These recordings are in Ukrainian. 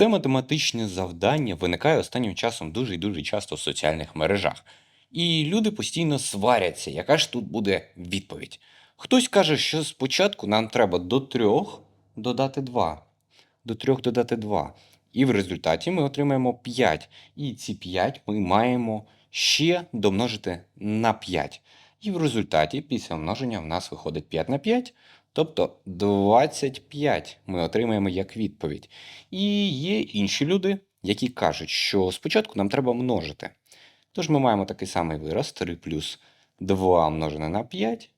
Це математичне завдання виникає останнім часом дуже і дуже часто в соціальних мережах. І люди постійно сваряться, яка ж тут буде відповідь. Хтось каже, що спочатку нам треба до трьох додати 2. До трьох додати 2. І в результаті ми отримаємо 5. І ці 5 ми маємо ще домножити на 5. І в результаті після множення в нас виходить 5 на 5, тобто 25 ми отримаємо як відповідь. І є інші люди, які кажуть, що спочатку нам треба множити. Тож ми маємо такий самий вираз 3 плюс 2 множене на 5.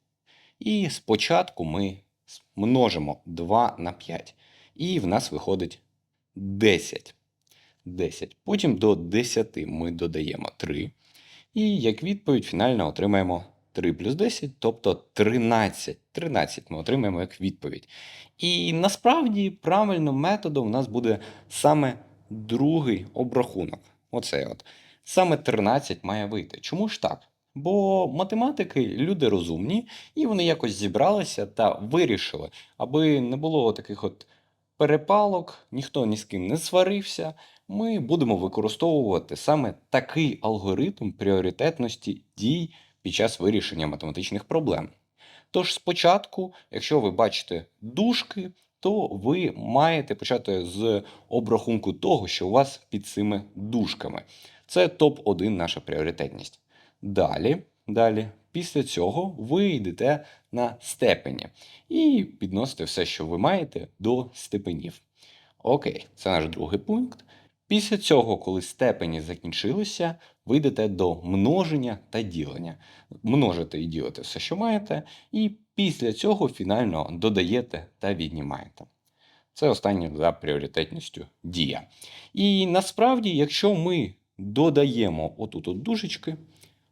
І спочатку ми множимо 2 на 5. І в нас виходить 10. 10. Потім до 10 ми додаємо 3. І як відповідь фінально отримаємо 3 плюс 10, тобто 13. 13 ми отримаємо як відповідь. І насправді правильним методом у нас буде саме другий обрахунок. Оце от. Саме 13 має вийти. Чому ж так? Бо математики люди розумні, і вони якось зібралися та вирішили, аби не було таких от перепалок, ніхто ні з ким не сварився. Ми будемо використовувати саме такий алгоритм пріоритетності дій під час вирішення математичних проблем. Тож спочатку, якщо ви бачите дужки, то ви маєте почати з обрахунку того, що у вас під цими дужками. Це топ-1 наша пріоритетність. Далі, далі, після цього ви йдете на степені і підносите все, що ви маєте, до степенів. Окей, це наш другий пункт. Після цього, коли степені закінчилися, ви йдете до множення та ділення. Множите і ділите все, що маєте, і після цього фінально додаєте та віднімаєте. Це останнє за пріоритетністю дія. І насправді, якщо ми додаємо отут от дужечки,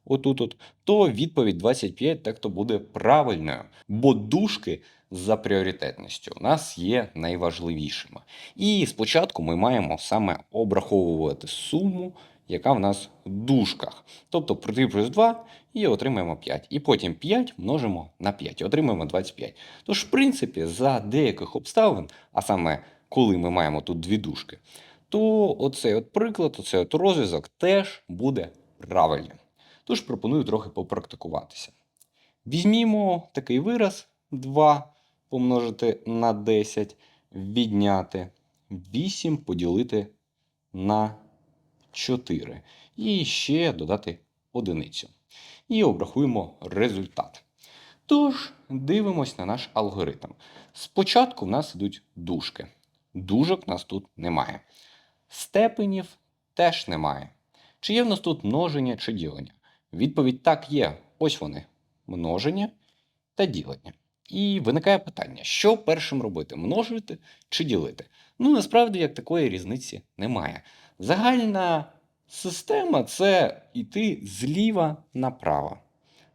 отут от, то відповідь 25 так то буде правильною, бо дужки за пріоритетністю у нас є найважливішими. І спочатку ми маємо саме обраховувати суму, яка в нас в дужках. Тобто 3 плюс 2 і отримаємо 5. І потім 5 множимо на 5 і отримаємо 25. Тож, в принципі, за деяких обставин, а саме коли ми маємо тут дві дужки, то оцей от приклад, оцей от розв'язок теж буде правильним. Тож пропоную трохи попрактикуватися. Візьмімо такий вираз 2 помножити на 10, відняти 8 поділити на 4. І ще додати одиницю. І обрахуємо результат. Тож, дивимось на наш алгоритм. Спочатку в нас йдуть дужки. Дужок в нас тут немає. Степенів теж немає. Чи є в нас тут множення чи ділення? Відповідь так є. Ось вони: множення та ділення. І виникає питання: що першим робити? Множити чи ділити? Ну, насправді, як такої різниці немає. Загальна система це йти зліва направо.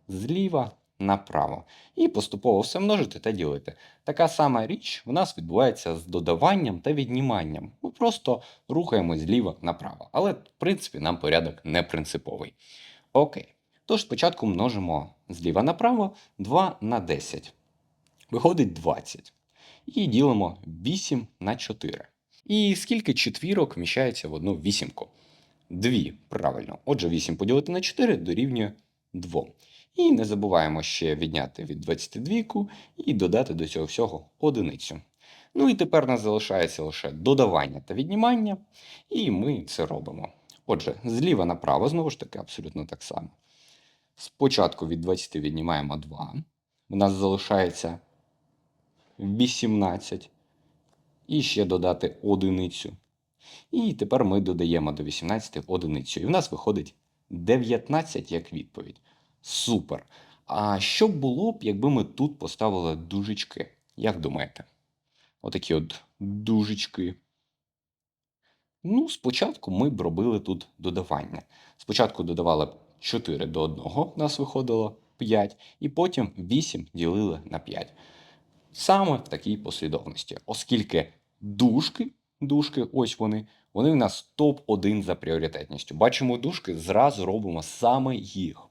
Зліва направо. І поступово все множити та ділити. Така сама річ в нас відбувається з додаванням та відніманням. Ми просто рухаємось зліва направо. Але, в принципі, нам порядок не принциповий. Окей. Тож спочатку множимо зліва направо 2 на 10. Виходить 20. І ділимо 8 на 4. І скільки четвірок вміщається в одну вісімку? Дві, правильно. Отже, 8 поділити на 4 дорівнює 2. І не забуваємо ще відняти від 22 і додати до цього всього одиницю. Ну і тепер нас залишається лише додавання та віднімання, і ми це робимо. Отже, зліва направо, знову ж таки, абсолютно так само. Спочатку від 20 віднімаємо 2. У нас залишається 18. І ще додати одиницю. І тепер ми додаємо до 18 одиницю. І в нас виходить 19 як відповідь. Супер. А що було б, якби ми тут поставили дужечки? Як думаєте? Отакі от дужечки. Ну, спочатку ми б робили тут додавання. Спочатку додавали б 4 до 1, у нас виходило 5, і потім 8 ділили на 5. Саме в такій послідовності, оскільки дужки, дужки, ось вони, вони в нас топ-1 за пріоритетністю. Бачимо дужки, зразу робимо саме їх.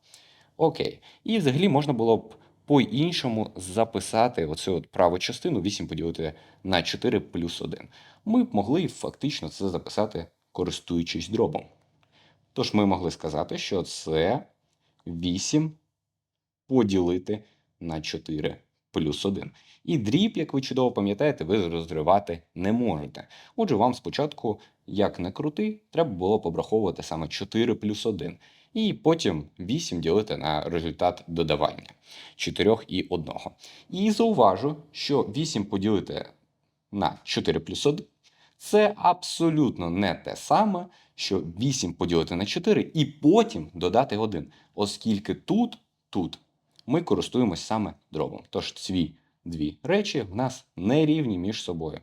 Окей. І взагалі можна було б по-іншому записати оцю от праву частину 8 поділити на 4 плюс 1. Ми б могли фактично це записати, користуючись дробом. Тож ми могли сказати, що це 8 поділити на 4 плюс 1. І дріб, як ви чудово пам'ятаєте, ви розривати не можете. Отже, вам спочатку, як не крути, треба було побраховувати саме 4 плюс 1. І потім 8 ділити на результат додавання 4 і 1. І зауважу, що 8 поділити на 4 плюс 1 це абсолютно не те саме, що 8 поділити на 4 і потім додати 1, оскільки тут, тут ми користуємось саме дробом. Тож ці дві речі в нас не рівні між собою.